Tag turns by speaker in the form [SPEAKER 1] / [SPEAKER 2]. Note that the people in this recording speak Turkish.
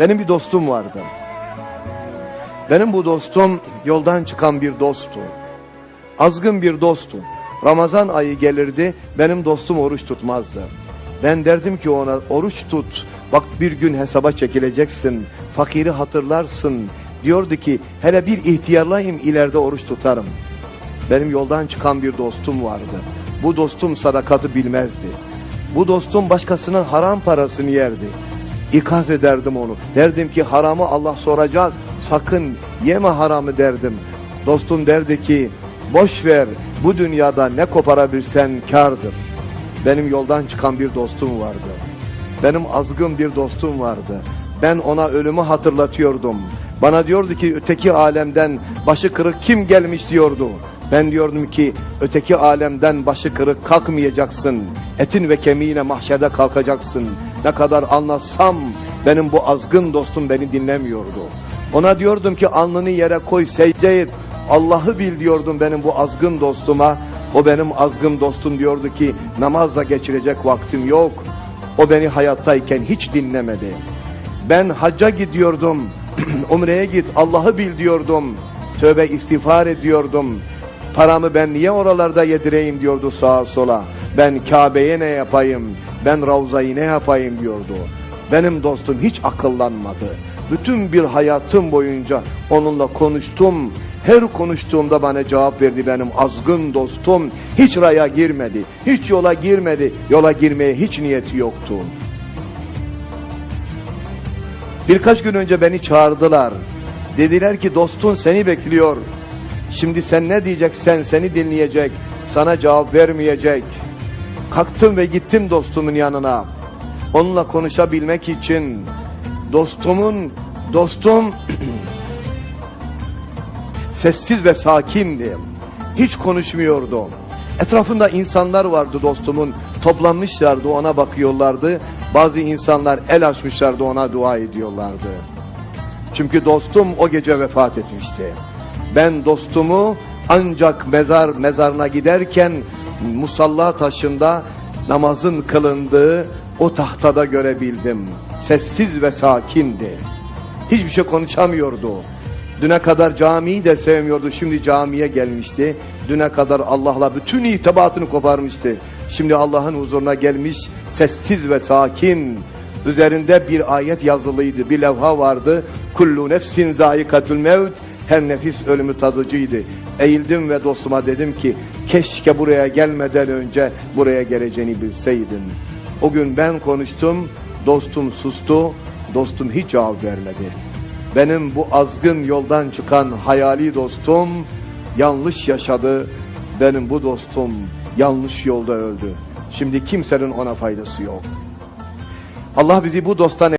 [SPEAKER 1] Benim bir dostum vardı. Benim bu dostum yoldan çıkan bir dosttu. Azgın bir dosttu. Ramazan ayı gelirdi, benim dostum oruç tutmazdı. Ben derdim ki ona oruç tut, bak bir gün hesaba çekileceksin, fakiri hatırlarsın. Diyordu ki hele bir ihtiyarlayayım ileride oruç tutarım. Benim yoldan çıkan bir dostum vardı. Bu dostum sadakatı bilmezdi. Bu dostum başkasının haram parasını yerdi. İkaz ederdim onu. Derdim ki haramı Allah soracak. Sakın yeme haramı derdim. Dostum derdi ki boş ver bu dünyada ne koparabilsen kardır. Benim yoldan çıkan bir dostum vardı. Benim azgın bir dostum vardı. Ben ona ölümü hatırlatıyordum. Bana diyordu ki öteki alemden başı kırık kim gelmiş diyordu. Ben diyordum ki öteki alemden başı kırık kalkmayacaksın. Etin ve kemiğine mahşerde kalkacaksın. Ne kadar anlatsam benim bu azgın dostum beni dinlemiyordu. Ona diyordum ki alnını yere koy secde et. Allah'ı bil diyordum benim bu azgın dostuma. O benim azgın dostum diyordu ki namazla geçirecek vaktim yok. O beni hayattayken hiç dinlemedi. Ben hacca gidiyordum. Umre'ye git Allah'ı bil diyordum. Tövbe istiğfar ediyordum. Paramı ben niye oralarda yedireyim diyordu sağa sola. Ben Kabe'ye ne yapayım? Ben Ravza'yı ne yapayım diyordu. Benim dostum hiç akıllanmadı. Bütün bir hayatım boyunca onunla konuştum. Her konuştuğumda bana cevap verdi benim azgın dostum. Hiç raya girmedi. Hiç yola girmedi. Yola girmeye hiç niyeti yoktu. Birkaç gün önce beni çağırdılar. Dediler ki dostun seni bekliyor. Şimdi sen ne diyeceksen seni dinleyecek. Sana cevap vermeyecek. Kalktım ve gittim dostumun yanına. Onunla konuşabilmek için dostumun dostum sessiz ve sakindi. Hiç konuşmuyordu. Etrafında insanlar vardı dostumun. Toplanmışlardı ona bakıyorlardı. Bazı insanlar el açmışlardı ona dua ediyorlardı. Çünkü dostum o gece vefat etmişti. Ben dostumu ancak mezar mezarına giderken musalla taşında namazın kılındığı o tahtada görebildim. Sessiz ve sakindi. Hiçbir şey konuşamıyordu. Düne kadar camiyi de sevmiyordu. Şimdi camiye gelmişti. Düne kadar Allah'la bütün itibatını koparmıştı. Şimdi Allah'ın huzuruna gelmiş sessiz ve sakin. Üzerinde bir ayet yazılıydı. Bir levha vardı. Kullu nefsin zayikatul mevt. Her nefis ölümü tadıcıydı. Eğildim ve dostuma dedim ki keşke buraya gelmeden önce buraya geleceğini bilseydin. O gün ben konuştum. Dostum sustu. Dostum hiç cevap vermedi. Benim bu azgın yoldan çıkan hayali dostum yanlış yaşadı. Benim bu dostum yanlış yolda öldü. Şimdi kimsenin ona faydası yok. Allah bizi bu dosttan